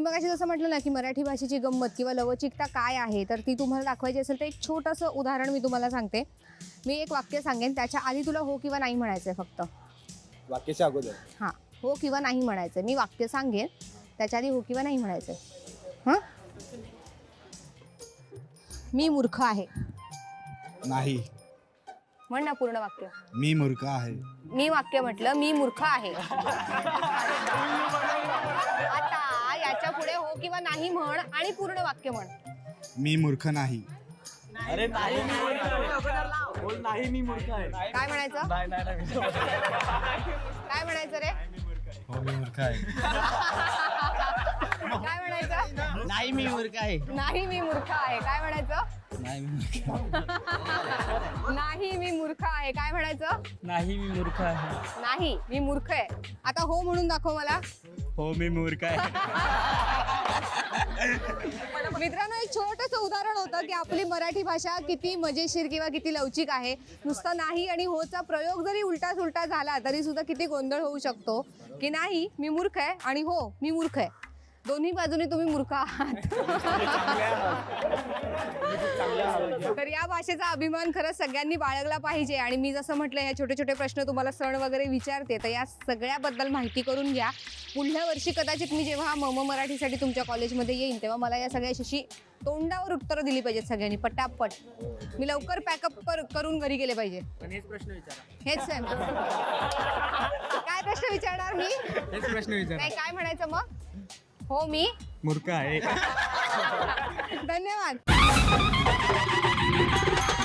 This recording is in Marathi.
मग जसं म्हटलं ना की मराठी भाषेची गंमत किंवा लवचिकता काय आहे तर ती तुम्हाला दाखवायची असेल तर एक छोटंसं उदाहरण मी तुम्हाला सांगते. मी एक वाक्य सांगेन त्याच्या आधी तुला हो किंवा नाही म्हणायचं आहे फक्त. वाक्याच्या अगोदर? हां हो किंवा नाही म्हणायचं मी वाक्य सांगेन त्याच्या आधी हो किंवा नाही म्हणायचं हां? मी मूर्ख आहे. नाही. म्हण ना पूर्ण वाक्य. मी मूर्ख आहे. मी वाक्य म्हटलं मी मूर्ख आहे. नाही म्हण आणि पूर्ण वाक्य म्हण मी मूर्ख नाही अरे नाही मी मूर्ख आहे. बोल नाही मी मूर्ख आहे काय म्हणायचं नाही नाही नाही मी- काय म्हणायचं रे हो मी मूर्ख आहे काय म्हणायचं नाही मी मूर्ख आहे नाही मी मूर्ख आहे काय म्हणायचं नाही मी मूर्ख नाही मी मूर्ख आहे काय म्हणायचं नाही मी मूर्ख आहे नाही मी मूर्ख आहे आता हो म्हणून दाखव मला हो मी मूर्ख आहे. मित्रांनो एक छोटंसं उदाहरण होतं की आपली मराठी भाषा किती मजेशीर किंवा किती लवचिक आहे. नुसतं नाही आणि होचा प्रयोग जरी उलटा सुलटा झाला तरी सुद्धा किती गोंधळ होऊ शकतो. की नाही मी मूर्ख आहे आणि हो मी मूर्ख आहे. दोन्ही बाजूने तुम्ही मूर्ख आहात. तर या भाषेचा अभिमान खरंच सगळ्यांनी बाळगला पाहिजे. आणि मी जसं म्हटलं या छोटे छोटे प्रश्न तुम्हाला सण वगैरे विचारते तर या सगळ्याबद्दल माहिती करून घ्या. पुढल्या वर्षी कदाचित मी जेव्हा मम मराठीसाठी तुमच्या कॉलेजमध्ये येईन तेव्हा मला या सगळ्याशी तोंडावर उत्तरं दिली पाहिजेत सगळ्यांनी पटापट. मी लवकर पॅकअप करून घरी गेले पाहिजे. पण हेच प्रश्न विचारा. हेच आहे काय प्रश्न विचारणार मी? हेच प्रश्न विचारा. नाही काय म्हणायचं मग? हो मी? मूर्ख आहे. धन्यवाद. you.